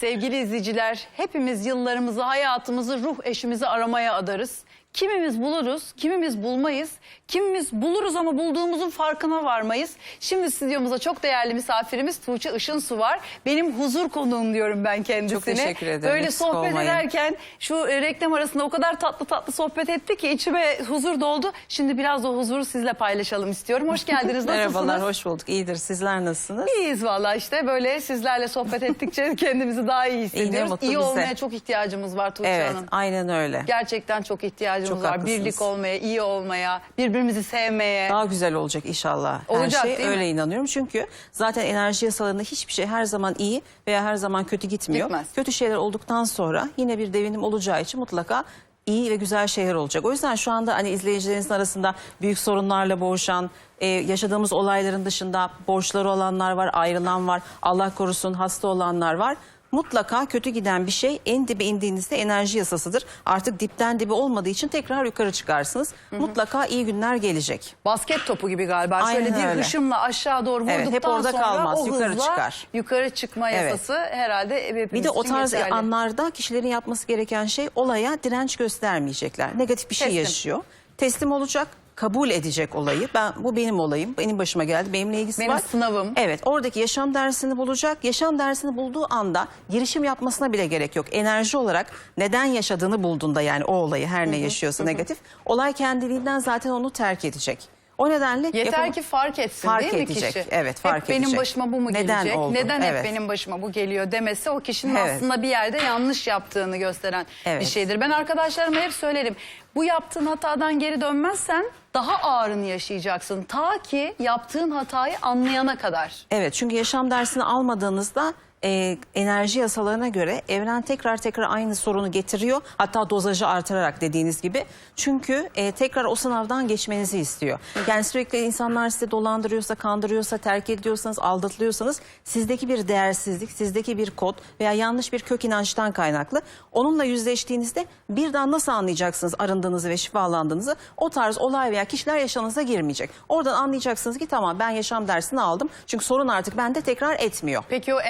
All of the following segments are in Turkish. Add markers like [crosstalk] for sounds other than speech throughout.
Sevgili izleyiciler, hepimiz yıllarımızı, hayatımızı ruh eşimizi aramaya adarız. Kimimiz buluruz, kimimiz bulmayız. Kimimiz buluruz ama bulduğumuzun farkına varmayız. Şimdi stüdyomuzda çok değerli misafirimiz Tuğçe Işınsu var. Benim huzur konuğum diyorum ben kendisine. Çok teşekkür ederim, Böyle eksik sohbet olmayın. ederken şu e, reklam arasında o kadar tatlı tatlı sohbet etti ki içime huzur doldu. Şimdi biraz o huzuru sizle paylaşalım istiyorum. Hoş geldiniz, [laughs] nasılsınız? Merhabalar, hoş bulduk. İyidir. Sizler nasılsınız? İyiyiz valla işte böyle sizlerle sohbet ettikçe [laughs] kendimizi daha iyi hissediyoruz. iyi bize. olmaya çok ihtiyacımız var Tuğçe Evet, Hanım. aynen öyle. Gerçekten çok ihtiyacımız Haklısınız. Birlik olmaya, iyi olmaya, birbirimizi sevmeye. Daha güzel olacak inşallah. Olacak, her şey değil mi? öyle inanıyorum. Çünkü zaten enerji yasalarında hiçbir şey her zaman iyi veya her zaman kötü gitmiyor. Gitmez. Kötü şeyler olduktan sonra yine bir devinim olacağı için mutlaka iyi ve güzel şeyler olacak. O yüzden şu anda hani izleyicilerinizin arasında büyük sorunlarla boğuşan, e, yaşadığımız olayların dışında borçları olanlar var, ayrılan var, Allah korusun hasta olanlar var. Mutlaka kötü giden bir şey en dibe indiğinizde enerji yasasıdır. Artık dipten dibe olmadığı için tekrar yukarı çıkarsınız. Mutlaka iyi günler gelecek. Basket topu gibi galiba. Aynen Şöyle bir öyle. aşağı doğru vurduktan Evet, hep orada sonra kalmaz, o yukarı hızla çıkar. yukarı çıkma Evet. yasası herhalde hepimiz Bir de o tarz geçerli. anlarda kişilerin yapması gereken şey olaya direnç göstermeyecekler. Negatif bir şey Teslim. yaşıyor. Teslim olacak, kabul edecek olayı. Ben bu benim olayım. Benim başıma geldi. Benimle ilgisi Benim var. sınavım. Evet, oradaki yaşam dersini bulacak. Yaşam dersini bulduğu anda girişim yapmasına bile gerek yok. Enerji olarak neden yaşadığını bulduğunda yani o olayı her ne yaşıyorsa negatif, olay kendiliğinden zaten onu terk edecek. O nedenle Yeter yapam- ki fark etsin Fark değil mi edecek, kişi? evet, fark hep benim edecek. başıma bu mu Neden gelecek? oldu? Neden Evet. hep benim başıma bu geliyor demesi o kişinin Evet. aslında bir yerde yanlış yaptığını gösteren bir Evet. şeydir. Ben arkadaşlarıma hep söylerim. Bu yaptığın hatadan geri dönmezsen daha ağırını yaşayacaksın. Ta ki yaptığın hatayı anlayana kadar. Evet çünkü yaşam dersini almadığınızda e, enerji yasalarına göre evren tekrar tekrar aynı sorunu getiriyor. Hatta dozajı artırarak dediğiniz gibi. Çünkü e, tekrar o sınavdan geçmenizi istiyor. Yani sürekli insanlar sizi dolandırıyorsa, kandırıyorsa, terk ediyorsanız, aldatılıyorsanız sizdeki bir değersizlik, sizdeki bir kod veya yanlış bir kök inançtan kaynaklı. Onunla yüzleştiğinizde birden nasıl anlayacaksınız arındığınızı ve şifalandığınızı? O tarz olay veya kişiler yaşamınıza girmeyecek. Oradan anlayacaksınız ki tamam ben yaşam dersini aldım. Çünkü sorun artık bende tekrar etmiyor. Peki o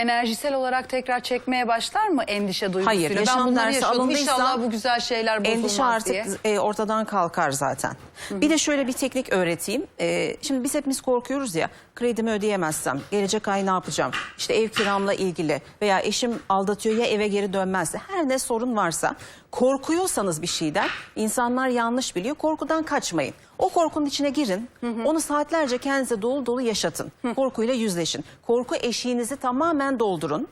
enerjisel olarak tekrar çekmeye başlar mı endişe duygusuyla? Hayır, ben yaşam bunları dersi alındıysa İnşallah bu güzel şeyler bozulmaz Endişe artık diye. e, ortadan kalkar zaten. Bir de şöyle bir teknik öğreteyim. E, şimdi biz hepimiz korkuyoruz ya. Kredimi ödeyemezsem, gelecek ay ne yapacağım? İşte ev kiramla ilgili veya eşim aldatıyor ya eve geri dönmezse. Her ne sorun varsa korkuyorsanız bir şeyden insanlar yanlış biliyor. Korkudan kaçmayın. O korkunun içine girin. Onu saatlerce kendinize dolu dolu yaşatın. Korkuyla yüzleşin. Korku eşiğinizi tamamen doldurun.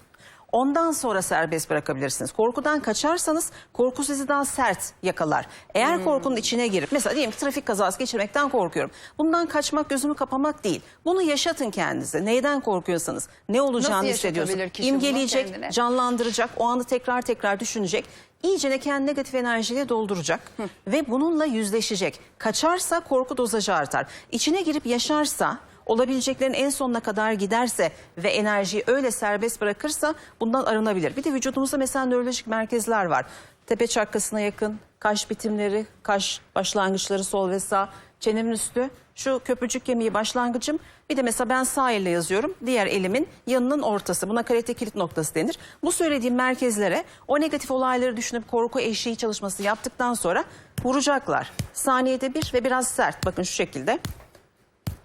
Ondan sonra serbest bırakabilirsiniz. Korkudan kaçarsanız korku sizi daha sert yakalar. Eğer korkunun içine girip mesela diyelim ki trafik kazası geçirmekten korkuyorum. Bundan kaçmak gözümü kapamak değil. Bunu yaşatın kendinize. Neyden korkuyorsanız, ne olacağını hissediyorsunuz. İmgeleyecek, kendine? canlandıracak, o anı tekrar tekrar düşünecek. İyicene kendi negatif enerjiyle dolduracak ve bununla yüzleşecek. Kaçarsa korku dozajı artar. İçine girip yaşarsa olabileceklerin en sonuna kadar giderse ve enerjiyi öyle serbest bırakırsa bundan arınabilir. Bir de vücudumuzda mesela nörolojik merkezler var. Tepe çakrasına yakın, kaş bitimleri, kaş başlangıçları sol ve sağ, çenemin üstü, şu köprücük kemiği başlangıcım. Bir de mesela ben sağ elle yazıyorum. Diğer elimin yanının ortası. Buna karate kilit noktası denir. Bu söylediğim merkezlere o negatif olayları düşünüp korku eşiği çalışması yaptıktan sonra vuracaklar. Saniyede bir ve biraz sert. Bakın şu şekilde.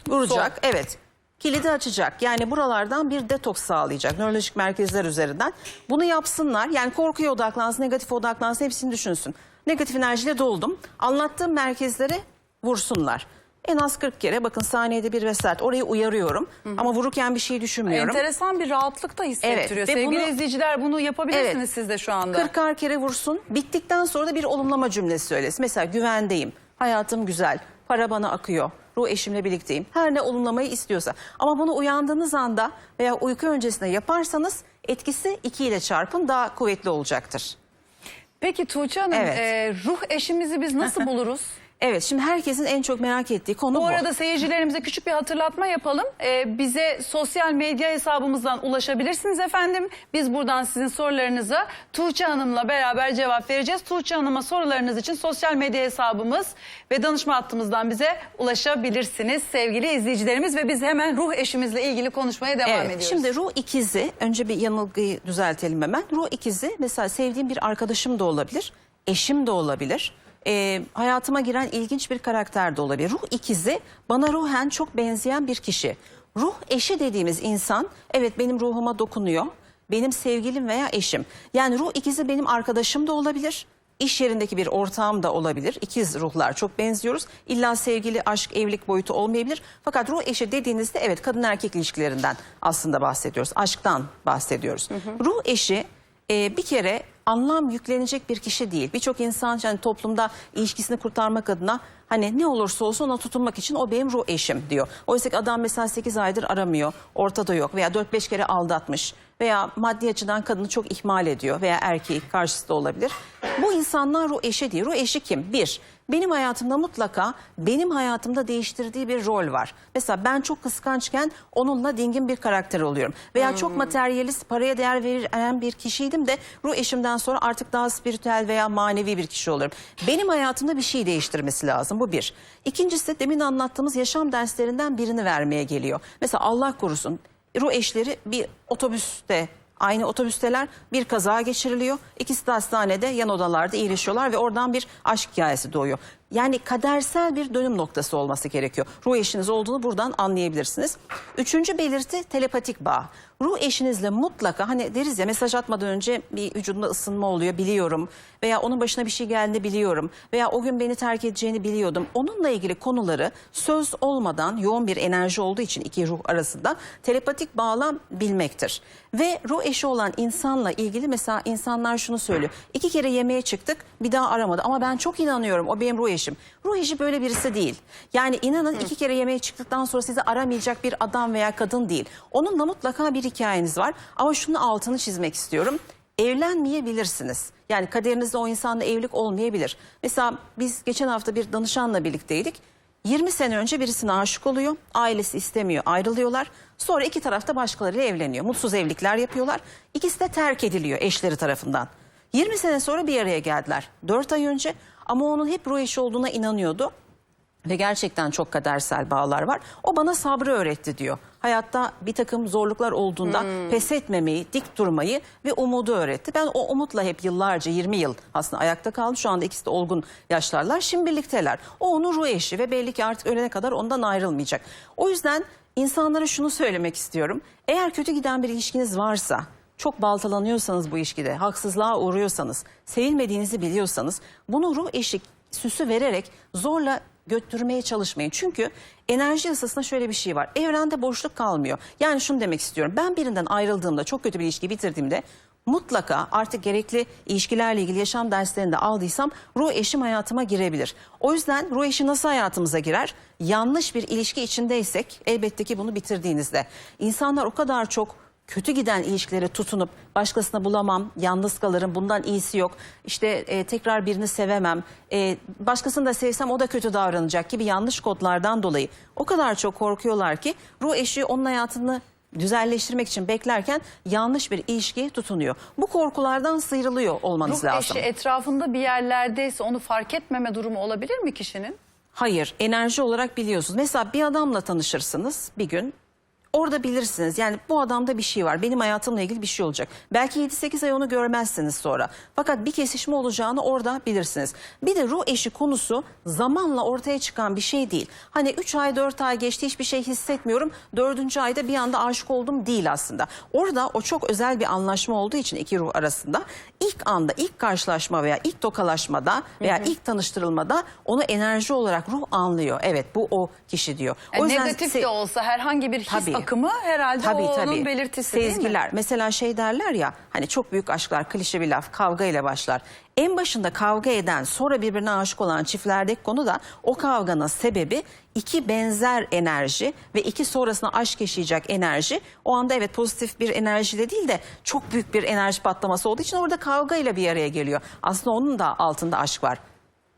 Vuracak. Evet. Kilidi açacak. Yani buralardan bir detoks sağlayacak nörolojik merkezler üzerinden. Bunu yapsınlar. Yani korkuya odaklansın, negatife odaklansın hepsini düşünsün. Negatif enerjiyle doldum. Anlattığım merkezlere vursunlar. En az 40 kere bakın saniyede bir ve sert. Orayı uyarıyorum. Ama vururken bir şey düşünmüyorum. Enteresan bir rahatlık da hissettiriyor. Evet, ve Sevgili bunu- izleyiciler bunu yapabilirsiniz Evet. siz de şu anda. 40'ar kere vursun. Bittikten sonra da bir olumlama cümlesi söylesin. Mesela güvendeyim, hayatım güzel, para bana akıyor, ruh eşimle birlikteyim. Her ne olumlamayı istiyorsa. Ama bunu uyandığınız anda veya uyku öncesinde yaparsanız etkisi 2 ile çarpın daha kuvvetli olacaktır. Peki Tuğçe Hanım Evet. e, ruh eşimizi biz nasıl [laughs] buluruz? Evet şimdi herkesin en çok merak ettiği konu bu. Bu arada seyircilerimize küçük bir hatırlatma yapalım. Ee, bize sosyal medya hesabımızdan ulaşabilirsiniz efendim. Biz buradan sizin sorularınıza Tuğçe Hanım'la beraber cevap vereceğiz. Tuğçe Hanım'a sorularınız için sosyal medya hesabımız ve danışma hattımızdan bize ulaşabilirsiniz sevgili izleyicilerimiz. Ve biz hemen ruh eşimizle ilgili konuşmaya devam Evet, ediyoruz. Şimdi ruh ikizi, önce bir yanılgıyı düzeltelim hemen. Ruh ikizi mesela sevdiğim bir arkadaşım da olabilir, eşim de olabilir. Ee, hayatıma giren ilginç bir karakter de olabilir. Ruh ikizi bana ruhen çok benzeyen bir kişi. Ruh eşi dediğimiz insan evet benim ruhuma dokunuyor. Benim sevgilim veya eşim. Yani ruh ikizi benim arkadaşım da olabilir. İş yerindeki bir ortağım da olabilir. İkiz ruhlar çok benziyoruz. İlla sevgili, aşk, evlilik boyutu olmayabilir. Fakat ruh eşi dediğinizde evet kadın erkek ilişkilerinden aslında bahsediyoruz. Aşktan bahsediyoruz. Ruh eşi e, bir kere anlam yüklenecek bir kişi değil. Birçok insan yani toplumda ilişkisini kurtarmak adına hani ne olursa olsun ona tutunmak için o benim ruh eşim diyor. Oysa ki adam mesela 8 aydır aramıyor, ortada yok veya 4-5 kere aldatmış veya maddi açıdan kadını çok ihmal ediyor veya erkeği karşısında olabilir. Bu insanlar ruh eşi değil. Ruh eşi kim? Bir, benim hayatımda mutlaka benim hayatımda değiştirdiği bir rol var. Mesela ben çok kıskançken onunla dingin bir karakter oluyorum. Veya çok materyalist, paraya değer veren bir kişiydim de ruh eşimden sonra artık daha spiritüel veya manevi bir kişi oluyorum. Benim hayatımda bir şey değiştirmesi lazım. Bu bir. İkincisi demin anlattığımız yaşam derslerinden birini vermeye geliyor. Mesela Allah korusun ruh eşleri bir otobüste Aynı otobüsteler bir kaza geçiriliyor. İkisi de hastanede yan odalarda iyileşiyorlar ve oradan bir aşk hikayesi doğuyor. Yani kadersel bir dönüm noktası olması gerekiyor. Ruh eşiniz olduğunu buradan anlayabilirsiniz. Üçüncü belirti telepatik bağ. Ruh eşinizle mutlaka hani deriz ya mesaj atmadan önce bir vücudumda ısınma oluyor biliyorum. Veya onun başına bir şey geldiğini biliyorum. Veya o gün beni terk edeceğini biliyordum. Onunla ilgili konuları söz olmadan yoğun bir enerji olduğu için iki ruh arasında telepatik bağlam bilmektir. Ve ruh eşi olan insanla ilgili mesela insanlar şunu söylüyor. İki kere yemeğe çıktık bir daha aramadı ama ben çok inanıyorum o benim ruh eşim. Ruh eşi böyle birisi değil. Yani inanın iki kere yemeğe çıktıktan sonra sizi aramayacak bir adam veya kadın değil. Onunla mutlaka bir hikayeniz var ama şunu altını çizmek istiyorum. Evlenmeyebilirsiniz. Yani kaderinizde o insanla evlilik olmayabilir. Mesela biz geçen hafta bir danışanla birlikteydik. 20 sene önce birisine aşık oluyor. Ailesi istemiyor ayrılıyorlar. Sonra iki tarafta başkalarıyla evleniyor. Mutsuz evlilikler yapıyorlar. İkisi de terk ediliyor eşleri tarafından. 20 sene sonra bir araya geldiler. 4 ay önce ama onun hep ruh eşi olduğuna inanıyordu. Ve gerçekten çok kadersel bağlar var. O bana sabrı öğretti diyor. Hayatta bir takım zorluklar olduğunda pes etmemeyi, dik durmayı ve umudu öğretti. Ben o umutla hep yıllarca 20 yıl aslında ayakta kaldım. Şu anda ikisi de olgun yaşlarlar. Şimdi birlikteler. O onun ruh eşi ve belli ki artık ölene kadar ondan ayrılmayacak. O yüzden insanlara şunu söylemek istiyorum. Eğer kötü giden bir ilişkiniz varsa çok baltalanıyorsanız bu ilişkide, haksızlığa uğruyorsanız, sevilmediğinizi biliyorsanız bunu ruh eşi süsü vererek zorla götürmeye çalışmayın. Çünkü enerji yasasında şöyle bir şey var. Evrende boşluk kalmıyor. Yani şunu demek istiyorum. Ben birinden ayrıldığımda, çok kötü bir ilişki bitirdiğimde mutlaka artık gerekli ilişkilerle ilgili yaşam derslerini de aldıysam ruh eşim hayatıma girebilir. O yüzden ruh eşi nasıl hayatımıza girer? Yanlış bir ilişki içindeysek elbette ki bunu bitirdiğinizde. İnsanlar o kadar çok kötü giden ilişkilere tutunup başkasını bulamam, yalnız kalırım, bundan iyisi yok. İşte e, tekrar birini sevemem, e, başkasını da sevsem o da kötü davranacak gibi yanlış kodlardan dolayı o kadar çok korkuyorlar ki ruh eşi onun hayatını düzelleştirmek için beklerken yanlış bir ilişkiye tutunuyor. Bu korkulardan sıyrılıyor olmanız Ruh lazım. eşi etrafında bir yerlerdeyse onu fark etmeme durumu olabilir mi kişinin? Hayır, enerji olarak biliyorsunuz. Mesela bir adamla tanışırsınız bir gün. Orada bilirsiniz yani bu adamda bir şey var. Benim hayatımla ilgili bir şey olacak. Belki 7-8 ay onu görmezsiniz sonra. Fakat bir kesişme olacağını orada bilirsiniz. Bir de ruh eşi konusu zamanla ortaya çıkan bir şey değil. Hani 3 ay 4 ay geçti hiçbir şey hissetmiyorum. 4. ayda bir anda aşık oldum değil aslında. Orada o çok özel bir anlaşma olduğu için iki ruh arasında ilk anda ilk karşılaşma veya ilk tokalaşmada veya ilk tanıştırılmada onu enerji olarak ruh anlıyor. Evet bu o kişi diyor. Yani yüzden negatif de olsa herhangi bir his Tabii. Akımı herhalde Tabii o tabii. onun belirtisi değil mi? Sezgiler. Mesela şey derler ya hani çok büyük aşklar klişe bir laf kavga ile başlar. En başında kavga eden sonra birbirine aşık olan çiftlerdeki konu da o kavganın sebebi iki benzer enerji ve iki sonrasında aşk yaşayacak enerji. O anda evet pozitif bir enerjiyle değil de çok büyük bir enerji patlaması olduğu için orada kavga ile bir araya geliyor. Aslında onun da altında aşk var.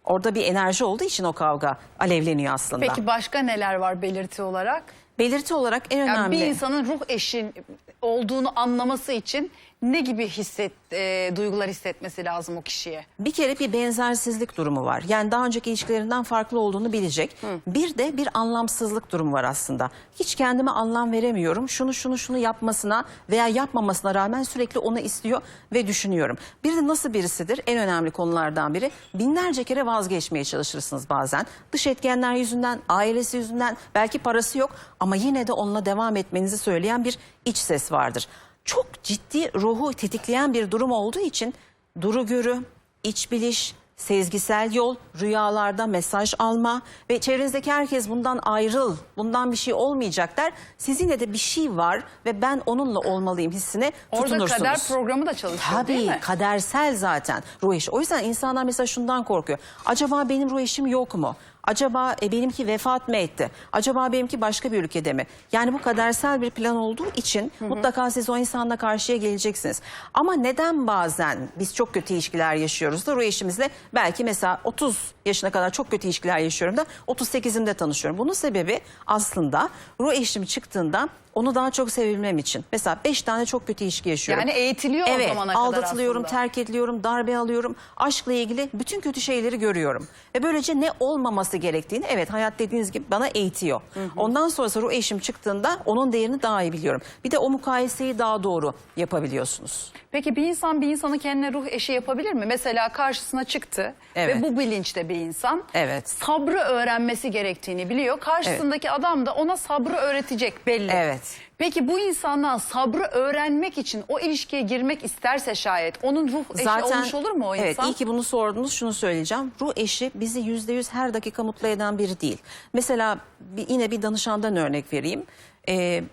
Orada bir enerji olduğu için o kavga alevleniyor aslında. Peki başka neler var belirti olarak? Belirti olarak en Yani önemli. bir insanın ruh eşin olduğunu anlaması için ne gibi hisset, e, duygular hissetmesi lazım o kişiye? Bir kere bir benzersizlik durumu var. Yani daha önceki ilişkilerinden farklı olduğunu bilecek. Bir de bir anlamsızlık durumu var aslında. Hiç kendime anlam veremiyorum. Şunu şunu şunu yapmasına veya yapmamasına rağmen sürekli onu istiyor ve düşünüyorum. Bir de nasıl birisidir? En önemli konulardan biri. Binlerce kere vazgeçmeye çalışırsınız bazen. Dış etkenler yüzünden, ailesi yüzünden, belki parası yok ama yine de onunla devam etmenizi söyleyen bir iç ses vardır. Çok ciddi ruhu tetikleyen bir durum olduğu için duru görü, iç biliş, sezgisel yol, rüyalarda mesaj alma ve çevrenizdeki herkes bundan ayrıl, bundan bir şey olmayacak der. Siz yine de bir şey var ve ben onunla olmalıyım hissine Orada tutunursunuz. kader programı da çalışıyor değil Tabii mi? kadersel zaten ruh eşi. O yüzden insanlar mesela şundan korkuyor. Acaba benim ruh eşim yok mu? Acaba e, benimki vefat mı etti? Acaba benimki başka bir ülkede mi? Yani bu kadersel bir plan olduğu için mutlaka siz o insanla karşıya geleceksiniz. Ama neden bazen biz çok kötü ilişkiler yaşıyoruz da ruh eşimizle belki mesela 30 yaşına kadar çok kötü ilişkiler yaşıyorum da 38'imde tanışıyorum. Bunun sebebi aslında ruh eşim çıktığında onu daha çok sevilmem için. Mesela 5 tane çok kötü ilişki yaşıyorum. Yani eğitiliyor o Evet, zamana kadar aldatılıyorum, aslında. terk ediliyorum, darbe alıyorum. Aşkla ilgili bütün kötü şeyleri görüyorum. Ve böylece ne olmaması gerektiğini evet hayat dediğiniz gibi bana eğitiyor. Ondan sonrası ruh eşim çıktığında onun değerini daha iyi biliyorum. Bir de o mukayeseyi daha doğru yapabiliyorsunuz. Peki bir insan bir insanı kendine ruh eşi yapabilir mi? Mesela karşısına çıktı Evet. ve bu bilinçte bir insan. Evet. Sabrı öğrenmesi gerektiğini biliyor. Karşısındaki adam da ona sabrı öğretecek belli. Evet. Peki bu insandan sabrı öğrenmek için o ilişkiye girmek isterse şayet onun ruh eşi olmuş olur mu o evet, insan? iyi ki bunu sordunuz. Şunu söyleyeceğim. Ruh eşi bizi yüzde yüz her dakika mutlu eden biri değil. Mesela bir, yine bir danışandan örnek vereyim. Ee,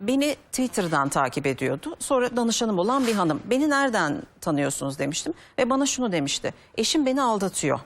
beni Twitter'dan takip ediyordu. Sonra danışanım olan bir hanım. Beni nereden tanıyorsunuz demiştim. Ve bana şunu demişti. Eşim beni aldatıyor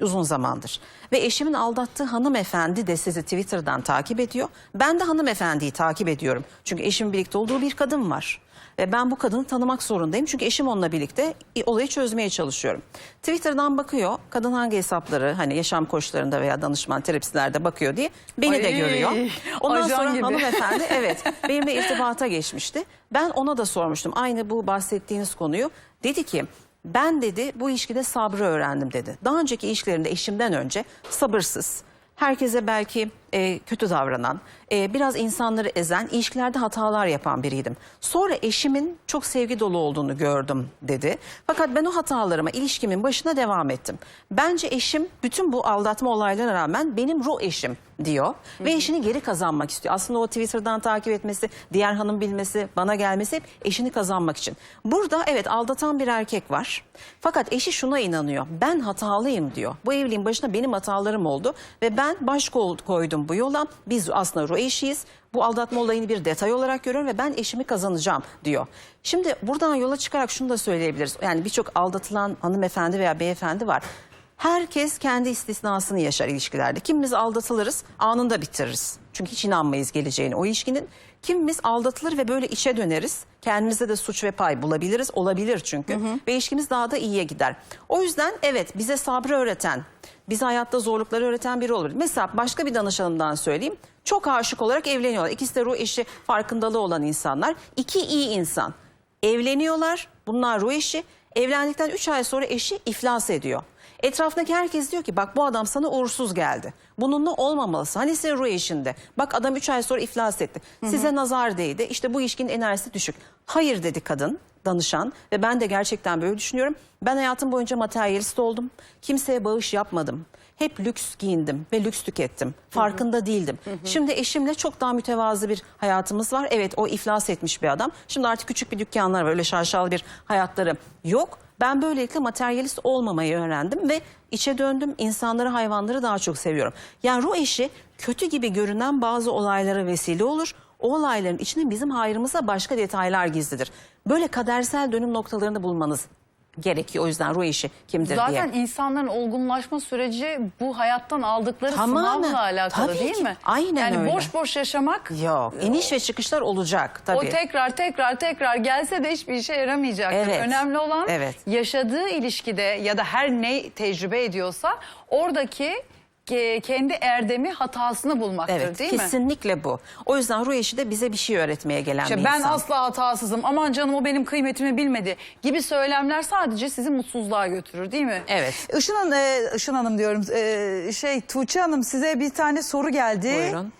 uzun zamandır. Ve eşimin aldattığı hanımefendi de sizi Twitter'dan takip ediyor. Ben de hanımefendiyi takip ediyorum. Çünkü eşimin birlikte olduğu bir kadın var. Ve ben bu kadını tanımak zorundayım. Çünkü eşim onunla birlikte olayı çözmeye çalışıyorum. Twitter'dan bakıyor. Kadın hangi hesapları hani yaşam koçlarında veya danışman terapistlerde bakıyor diye beni de Ay, görüyor. Ondan sonra gibi. hanımefendi [laughs] evet benimle irtibata geçmişti. Ben ona da sormuştum aynı bu bahsettiğiniz konuyu. Dedi ki ben dedi bu ilişkide sabrı öğrendim dedi. Daha önceki ilişkilerimde eşimden önce sabırsız, herkese belki e, kötü davranan, e, biraz insanları ezen, ilişkilerde hatalar yapan biriydim. Sonra eşimin çok sevgi dolu olduğunu gördüm dedi. Fakat ben o hatalarıma ilişkimin başına devam ettim. Bence eşim bütün bu aldatma olaylarına rağmen benim ruh eşim diyor ve eşini geri kazanmak istiyor. Aslında o Twitter'dan takip etmesi, diğer hanım bilmesi, bana gelmesi hep eşini kazanmak için. Burada evet aldatan bir erkek var. Fakat eşi şuna inanıyor. Ben hatalıyım diyor. Bu evliliğin başına benim hatalarım oldu ve ben baş kol- bu yola. Biz aslında ruh eşiyiz. Bu aldatma olayını bir detay olarak görüyorum ve ben eşimi kazanacağım diyor. Şimdi buradan yola çıkarak şunu da söyleyebiliriz. Yani birçok aldatılan hanımefendi veya beyefendi var. Herkes kendi istisnasını yaşar ilişkilerde. Kimimiz aldatılırız, anında bitiririz. Çünkü hiç inanmayız geleceğine o ilişkinin. Kimimiz aldatılır ve böyle içe döneriz. Kendimize de suç ve pay bulabiliriz. Olabilir çünkü. Ve ilişkimiz daha da iyiye gider. O yüzden evet bize sabrı öğreten, bize hayatta zorlukları öğreten biri olur. Mesela başka bir danışanımdan söyleyeyim. Çok aşık olarak evleniyorlar. İkisi de ruh eşi farkındalığı olan insanlar. İki iyi insan. Evleniyorlar. Bunlar ruh eşi. Evlendikten 3 ay sonra eşi iflas ediyor. Etrafındaki herkes diyor ki bak bu adam sana uğursuz geldi. Bununla olmamalısın. Hani senin ruh eşinde. Bak adam 3 ay sonra iflas etti. Size nazar değdi. İşte bu ilişkinin enerjisi düşük. Hayır dedi kadın danışan ve ben de gerçekten böyle düşünüyorum. Ben hayatım boyunca materyalist oldum. Kimseye bağış yapmadım. Hep lüks giyindim ve lüks tükettim. Farkında değildim. Şimdi eşimle çok daha mütevazı bir hayatımız var. Evet o iflas etmiş bir adam. Şimdi artık küçük bir dükkanlar var. Öyle şaşalı bir hayatları yok. Ben böylelikle materyalist olmamayı öğrendim ve içe döndüm. İnsanları, hayvanları daha çok seviyorum. Yani ruh eşi kötü gibi görünen bazı olaylara vesile olur. O olayların içinde bizim hayrımıza başka detaylar gizlidir. Böyle kadersel dönüm noktalarını bulmanız gerekiyor. O yüzden ruh eşi kimdir Zaten diye. insanların olgunlaşma süreci bu hayattan aldıkları Tamamen. sınavla alakalı Tabii değil ki. mi? Aynen yani öyle. boş boş yaşamak Yok. iniş ve çıkışlar olacak tabii. o tekrar tekrar tekrar gelse de hiçbir işe yaramayacaktır. Evet. Önemli olan Evet. yaşadığı ilişkide ya da her ne tecrübe ediyorsa oradaki kendi erdemi hatasını bulmaktır Evet, değil mi? kesinlikle bu. O yüzden ruh eşi de bize bir şey öğretmeye gelen İşte bir ben insan. asla hatasızım aman canım o benim kıymetimi bilmedi gibi söylemler sadece sizi mutsuzluğa götürür değil mi? Evet. Işın Hanım, e, Işın Hanım diyorum. E, şey Tuğçe Hanım size bir tane soru geldi. Buyurun.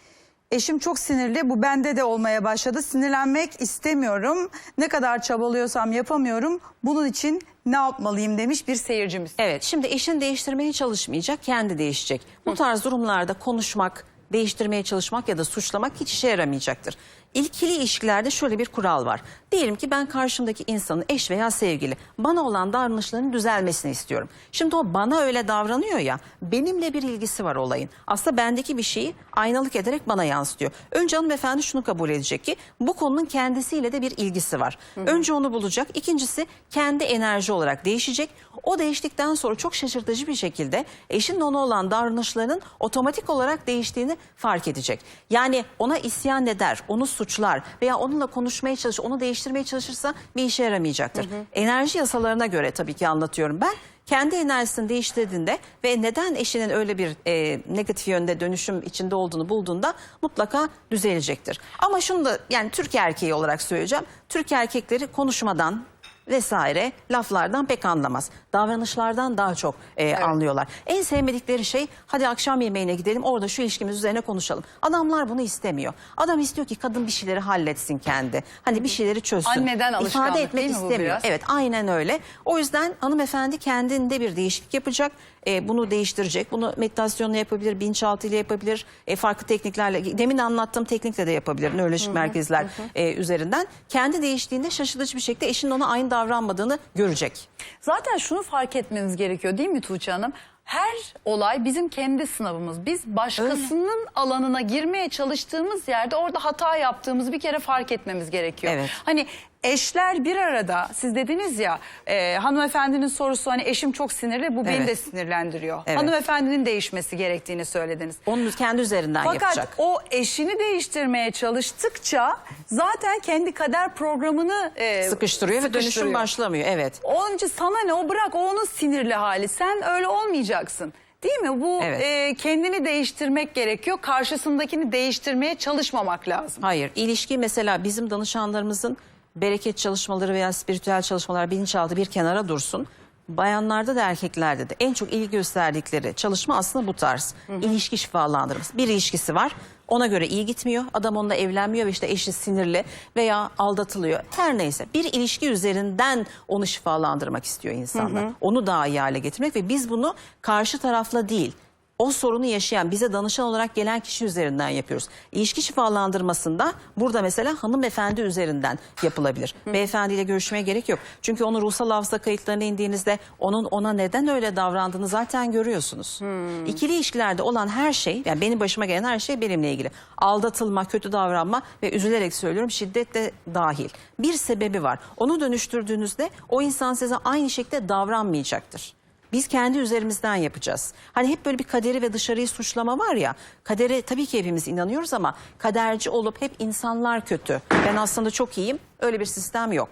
Eşim çok sinirli. Bu bende de olmaya başladı. Sinirlenmek istemiyorum. Ne kadar çabalıyorsam yapamıyorum. Bunun için ne yapmalıyım demiş bir Seyircimiz. Evet şimdi eşin değiştirmeye çalışmayacak kendi değişecek. Bu tarz durumlarda konuşmak, değiştirmeye çalışmak ya da suçlamak hiç işe yaramayacaktır. İlkili ilişkilerde şöyle bir kural var. Diyelim ki ben karşımdaki insanın eş veya sevgili bana olan davranışlarının düzelmesini istiyorum. Şimdi o bana öyle davranıyor ya benimle bir ilgisi var olayın. Aslında bendeki bir şeyi aynalık ederek bana yansıtıyor. Önce hanımefendi şunu kabul edecek ki bu konunun kendisiyle de bir ilgisi var. Önce onu bulacak. İkincisi kendi enerji olarak değişecek. O değiştikten sonra çok şaşırtıcı bir şekilde eşinin ona olan davranışlarının otomatik olarak değiştiğini fark edecek. Yani ona isyan eder, onu suçlar veya onunla konuşmaya çalışır, onu değiştirmeye çalışırsa bir işe yaramayacaktır. Enerji yasalarına göre tabii ki anlatıyorum ben. Kendi enerjisini değiştirdiğinde ve neden eşinin öyle bir e, negatif yönde dönüşüm içinde olduğunu bulduğunda mutlaka düzelecektir. Ama şunu da yani Türk erkeği olarak söyleyeceğim. Türk erkekleri konuşmadan vesaire laflardan pek anlamaz. Davranışlardan daha çok e, anlıyorlar. En sevmedikleri şey hadi akşam yemeğine gidelim orada şu ilişkimiz üzerine konuşalım. Adamlar bunu istemiyor. Adam istiyor ki kadın bir şeyleri halletsin kendi. Hani bir şeyleri çözsün. Anneden alışkanlık İfade etmek değil mi istemiyor. biraz? Evet aynen öyle. O yüzden hanımefendi kendinde bir değişiklik yapacak. E, bunu değiştirecek. Bunu meditasyonla yapabilir, bilinçaltıyla yapabilir. E, farklı tekniklerle. Demin anlattığım teknikle de yapabilir. Nörolojik merkezler e, üzerinden. Kendi değiştiğinde şaşırtıcı bir şekilde eşinin ona aynı davranmadığını görecek. Zaten şunu fark etmemiz gerekiyor değil mi Tuğçe Hanım? Her olay bizim kendi sınavımız. Biz başkasının alanına girmeye çalıştığımız yerde orada hata yaptığımızı bir kere fark etmemiz gerekiyor. Evet. Hani eşler bir arada siz dediniz ya e, hanımefendinin sorusu hani eşim çok sinirli bu beni Evet. de sinirlendiriyor. Evet. Hanımefendinin değişmesi gerektiğini söylediniz. Onun kendi üzerinden Fakat yapacak. o eşini değiştirmeye çalıştıkça zaten kendi kader programını e, Sıkıştırıyor ve dönüşüm sıkıştırıyor. başlamıyor. Evet. Onun için sana ne o bırak o onun sinirli hali. Sen öyle olmayacaksın. Değil mi? Bu Evet. e, kendini değiştirmek gerekiyor. Karşısındakini değiştirmeye çalışmamak lazım. Hayır. ilişki mesela bizim danışanlarımızın bereket çalışmaları veya spiritüel çalışmalar bilinçaltı bir kenara dursun. Bayanlarda da erkeklerde de en çok ilgi gösterdikleri çalışma aslında bu tarz. İlişki şifalandırması. Bir ilişkisi var. Ona göre iyi gitmiyor. Adam onunla evlenmiyor ve işte eşi sinirli veya aldatılıyor. Her neyse bir ilişki üzerinden onu şifalandırmak istiyor insanlar. Onu daha iyi hale getirmek ve biz bunu karşı tarafla değil o sorunu yaşayan bize danışan olarak gelen kişi üzerinden yapıyoruz. İlişki şifalandırmasında burada mesela hanımefendi üzerinden yapılabilir. Beyefendiyle görüşmeye gerek yok. Çünkü onun ruhsal hafıza kayıtlarına indiğinizde onun ona neden öyle davrandığını zaten görüyorsunuz. İkili ilişkilerde olan her şey yani benim başıma gelen her şey benimle ilgili. Aldatılma, kötü davranma ve üzülerek söylüyorum şiddet de dahil. Bir sebebi var. Onu dönüştürdüğünüzde o insan size aynı şekilde davranmayacaktır. Biz kendi üzerimizden yapacağız. Hani hep böyle bir kaderi ve dışarıyı suçlama var ya. Kadere tabii ki hepimiz inanıyoruz ama kaderci olup hep insanlar kötü. Ben aslında çok iyiyim. Öyle bir sistem yok.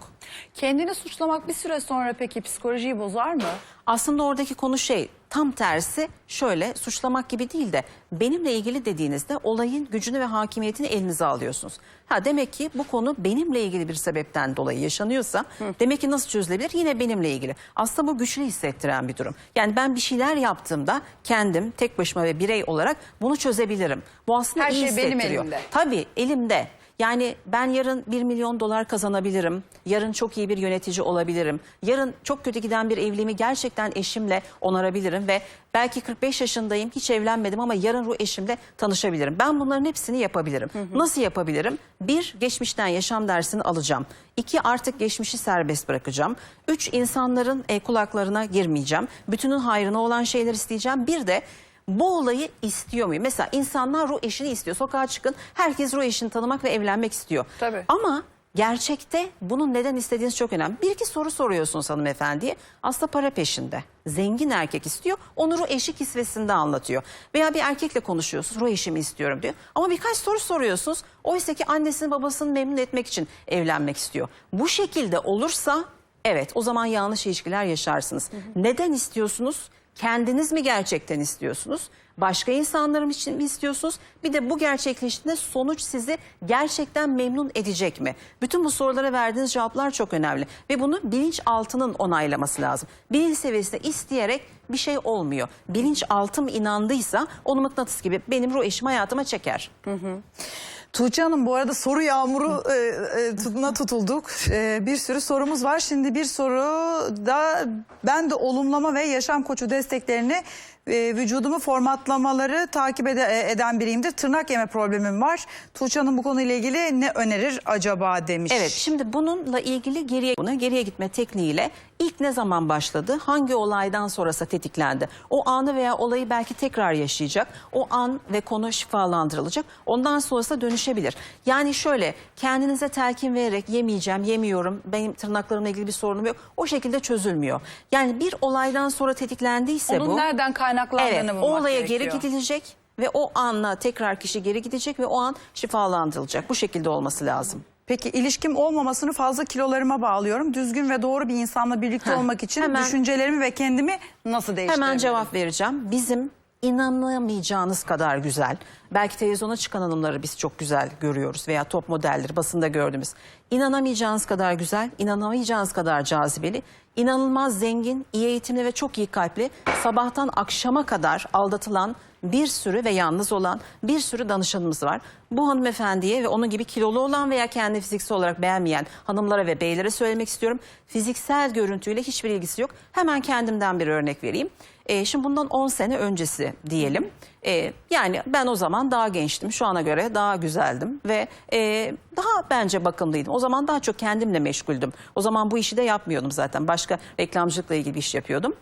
Kendini suçlamak bir süre sonra peki psikolojiyi bozar mı? Aslında oradaki konu şey tam tersi şöyle suçlamak gibi değil de benimle ilgili dediğinizde olayın gücünü ve hakimiyetini elinize alıyorsunuz. Ha demek ki bu konu benimle ilgili bir sebepten dolayı yaşanıyorsa demek ki nasıl çözülebilir? Yine benimle ilgili. Aslında bu güçlü hissettiren bir durum. Yani ben bir şeyler yaptığımda kendim tek başıma ve birey olarak bunu çözebilirim. Bu aslında Her iyi şey benim hissettiriyor. elimde. Tabii elimde. Yani ben yarın 1 milyon dolar kazanabilirim. Yarın çok iyi bir yönetici olabilirim. Yarın çok kötü giden bir evliliğimi gerçekten eşimle onarabilirim ve belki 45 yaşındayım hiç evlenmedim ama yarın ruh eşimle tanışabilirim. Ben bunların hepsini yapabilirim. Nasıl yapabilirim? Bir, geçmişten yaşam dersini alacağım. İki, artık geçmişi serbest bırakacağım. Üç, insanların e, kulaklarına girmeyeceğim. Bütünün hayrına olan şeyler isteyeceğim. Bir de bu olayı istiyor muyum? Mesela insanlar ruh eşini istiyor. Sokağa çıkın herkes ruh eşini tanımak ve evlenmek istiyor. Tabii. Ama Gerçekte bunu neden istediğiniz çok önemli. Bir iki soru soruyorsunuz hanımefendiye. Aslında para peşinde. Zengin erkek istiyor. Onu ruh eşi kisvesinde anlatıyor. Veya bir erkekle konuşuyorsunuz. Ruh eşimi istiyorum diyor. Ama birkaç soru soruyorsunuz. Oysa ki annesini babasını memnun etmek için evlenmek istiyor. Bu şekilde olursa evet o zaman yanlış ilişkiler yaşarsınız. Neden istiyorsunuz? Kendiniz mi gerçekten istiyorsunuz? Başka insanlarım için mi istiyorsunuz? Bir de bu gerçekleştiğinde sonuç sizi gerçekten memnun edecek mi? Bütün bu sorulara verdiğiniz cevaplar çok önemli. Ve bunu bilinçaltının onaylaması lazım. Bilinç seviyesinde isteyerek bir şey olmuyor. Bilinçaltım inandıysa onu mıknatıs gibi benim ruh eşim hayatıma çeker. Tuğçe Hanım bu arada soru yağmuru e, e, tutulduk. E, bir sürü sorumuz var. Şimdi bir soru da ben de olumlama ve yaşam koçu desteklerini e, vücudumu formatlamaları takip ede- e, eden biriyimdir. Tırnak yeme problemim var. Tuğçe Hanım bu konuyla ilgili ne önerir acaba demiş. Evet şimdi bununla ilgili geriye buna geriye gitme tekniğiyle ilk ne zaman başladı? Hangi olaydan sonrası tetiklendi? O anı veya olayı belki tekrar yaşayacak. O an ve konu şifalandırılacak. Ondan sonrası dönüşebilir. Yani şöyle kendinize telkin vererek yemeyeceğim, yemiyorum. Benim tırnaklarımla ilgili bir sorunum yok. O şekilde çözülmüyor. Yani bir olaydan sonra tetiklendiyse Onun bu nereden kaynaklandığını Evet, bulmak o olaya gerekiyor. geri gidilecek ve o anla tekrar kişi geri gidecek ve o an şifalandırılacak. Bu şekilde olması lazım. Peki ilişkim olmamasını fazla kilolarıma bağlıyorum. Düzgün ve doğru bir insanla birlikte Heh, olmak için hemen- düşüncelerimi ve kendimi nasıl değiştirebilirim? Hemen cevap vereceğim. Bizim inanamayacağınız kadar güzel. Belki televizyona çıkan hanımları biz çok güzel görüyoruz veya top modelleri basında gördüğümüz. İnanamayacağınız kadar güzel, inanamayacağınız kadar cazibeli, inanılmaz zengin, iyi eğitimli ve çok iyi kalpli, sabahtan akşama kadar aldatılan bir sürü ve yalnız olan bir sürü danışanımız var. Bu hanımefendiye ve onun gibi kilolu olan veya kendi fiziksel olarak beğenmeyen hanımlara ve beylere söylemek istiyorum. Fiziksel görüntüyle hiçbir ilgisi yok. Hemen kendimden bir örnek vereyim. E, şimdi bundan 10 sene öncesi diyelim. E, yani ben o zaman daha gençtim. Şu ana göre daha güzeldim ve e, daha bence bakımlıydım. O zaman daha çok kendimle meşguldüm. O zaman bu işi de yapmıyordum zaten. Başka reklamcılıkla ilgili bir iş yapıyordum.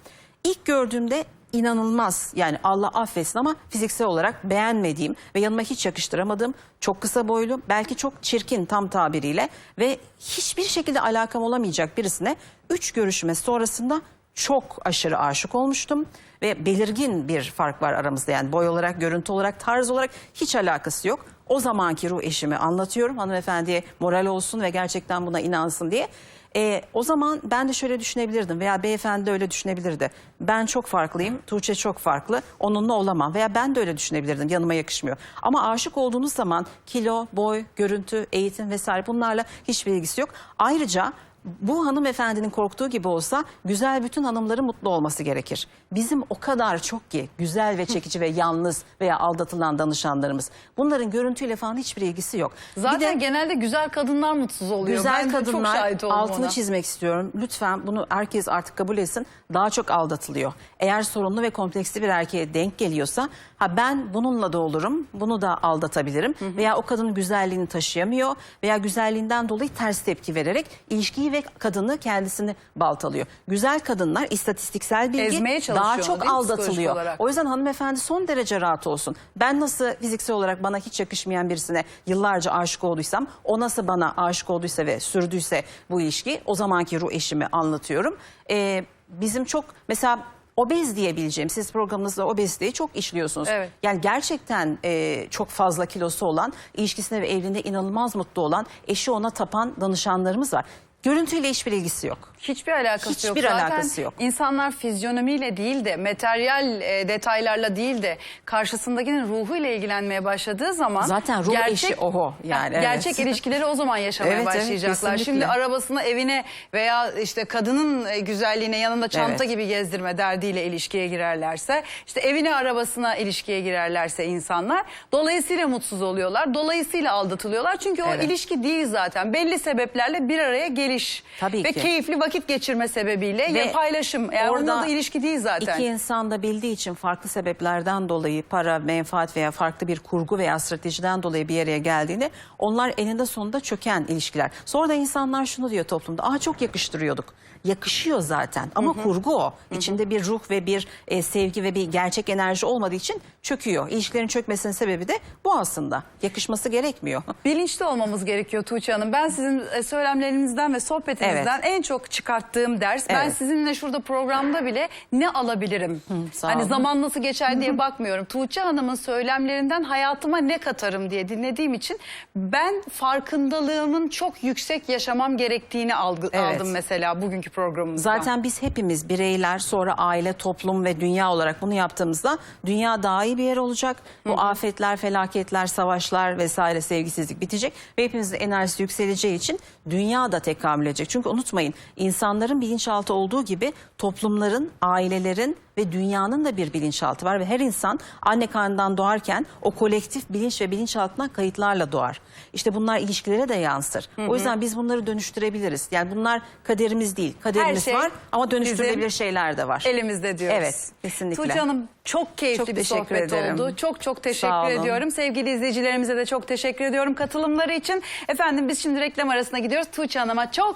İlk gördüğümde inanılmaz yani Allah affetsin ama fiziksel olarak beğenmediğim ve yanıma hiç yakıştıramadığım çok kısa boylu belki çok çirkin tam tabiriyle ve hiçbir şekilde alakam olamayacak birisine üç görüşme sonrasında çok aşırı aşık olmuştum ve belirgin bir fark var aramızda yani boy olarak görüntü olarak tarz olarak hiç alakası yok. O zamanki ruh eşimi anlatıyorum hanımefendiye moral olsun ve gerçekten buna inansın diye. Ee, o zaman ben de şöyle düşünebilirdim veya beyefendi de öyle düşünebilirdi. Ben çok farklıyım, Tuğçe çok farklı, onunla olamam veya ben de öyle düşünebilirdim, yanıma yakışmıyor. Ama aşık olduğunuz zaman kilo, boy, görüntü, eğitim vesaire bunlarla hiçbir ilgisi yok. Ayrıca bu hanımefendinin korktuğu gibi olsa güzel bütün hanımların mutlu olması gerekir. Bizim o kadar çok ki güzel ve çekici ve yalnız veya aldatılan danışanlarımız. Bunların görüntüyle falan hiçbir ilgisi yok. Zaten de- genelde güzel kadınlar mutsuz oluyor. Güzel ben de çok kadınlar şahit altını ona. çizmek istiyorum. Lütfen bunu herkes artık kabul etsin. Daha çok aldatılıyor. Eğer sorunlu ve kompleksli bir erkeğe denk geliyorsa ha ben bununla da olurum. Bunu da aldatabilirim. Veya o kadının güzelliğini taşıyamıyor veya güzelliğinden dolayı ters tepki vererek ilişkiyi ve kadını kendisini baltalıyor. Güzel kadınlar istatistiksel bilgi daha çok değil aldatılıyor. olarak? O yüzden hanımefendi son derece rahat olsun. Ben nasıl fiziksel olarak bana hiç yakışmayan birisine yıllarca aşık olduysam, o nasıl bana aşık olduysa ve sürdüyse bu ilişki, o zamanki ruh eşimi anlatıyorum. Ee, bizim çok mesela obez diyebileceğim, siz programınızda obeziteyi çok işliyorsunuz. Evet. Yani gerçekten e, çok fazla kilosu olan, ilişkisinde ve evliliğinde inanılmaz mutlu olan, eşi ona tapan danışanlarımız var. Görüntüyle hiçbir ilgisi yok. Hiçbir alakası Hiçbir yok. Zaten alakası yok. insanlar fizyonomiyle değil de materyal e, detaylarla değil de karşısındakinin ruhuyla ilgilenmeye başladığı zaman Zaten ruh eşi oho yani, evet. gerçek ilişkileri o zaman yaşamaya Evet, evet, başlayacaklar. kesinlikle. Şimdi arabasına, evine veya işte kadının e, güzelliğine yanında çanta Evet. gibi gezdirme derdiyle ilişkiye girerlerse, işte evine, arabasına ilişkiye girerlerse insanlar dolayısıyla mutsuz oluyorlar. Dolayısıyla aldatılıyorlar. Çünkü o Evet. ilişki değil zaten. Belli sebeplerle bir araya geliyor geliş Tabii ve ki. keyifli vakit geçirme sebebiyle Ve ya paylaşım. Yani orada orada da ilişki değil zaten. İki insan da bildiği için farklı sebeplerden dolayı para, menfaat veya farklı bir kurgu veya stratejiden dolayı bir araya geldiğinde onlar eninde sonunda çöken ilişkiler. Sonra da insanlar şunu diyor toplumda. Aa çok yakıştırıyorduk. Yakışıyor zaten ama kurgu o. İçinde bir ruh ve bir e, sevgi ve bir gerçek enerji olmadığı için çöküyor. İlişkilerin çökmesinin sebebi de bu aslında. Yakışması gerekmiyor. [laughs] Bilinçli olmamız gerekiyor Tuğçe Hanım. Ben sizin e, söylemlerinizden ve sohbetinizden en çok çıkarttığım ders. Ben Evet. sizinle şurada programda bile ne alabilirim? sağ hani olun. zaman nasıl geçer diye bakmıyorum. Tuğçe Hanım'ın söylemlerinden hayatıma ne katarım diye dinlediğim için ben farkındalığımın çok yüksek yaşamam gerektiğini algı, Evet. aldım mesela bugünkü programımızda. Zaten biz hepimiz bireyler sonra aile, toplum ve dünya olarak bunu yaptığımızda dünya daha iyi bir yer olacak. Bu afetler, felaketler, savaşlar vesaire sevgisizlik bitecek ve hepimizin enerjisi yükseleceği için dünya da tekamül edecek. Çünkü unutmayın insanların bilinçaltı olduğu gibi toplumların, ailelerin ve dünyanın da bir bilinçaltı var ve her insan anne karnından doğarken o kolektif bilinç ve bilinçaltına kayıtlarla doğar. İşte bunlar ilişkilere de yansır. O yüzden biz bunları dönüştürebiliriz. Yani bunlar kaderimiz değil. Kaderimiz şey var ama dönüştürülebilir şeyler de var. Elimizde diyoruz. Evet, kesinlikle. Tuğçe Hanım çok keyifli Çok bir teşekkür sohbet ederim. oldu. Çok çok teşekkür ediyorum. Sevgili izleyicilerimize de çok teşekkür ediyorum katılımları için. Efendim biz şimdi reklam arasına gidiyoruz. Tuğçe Hanım'a çok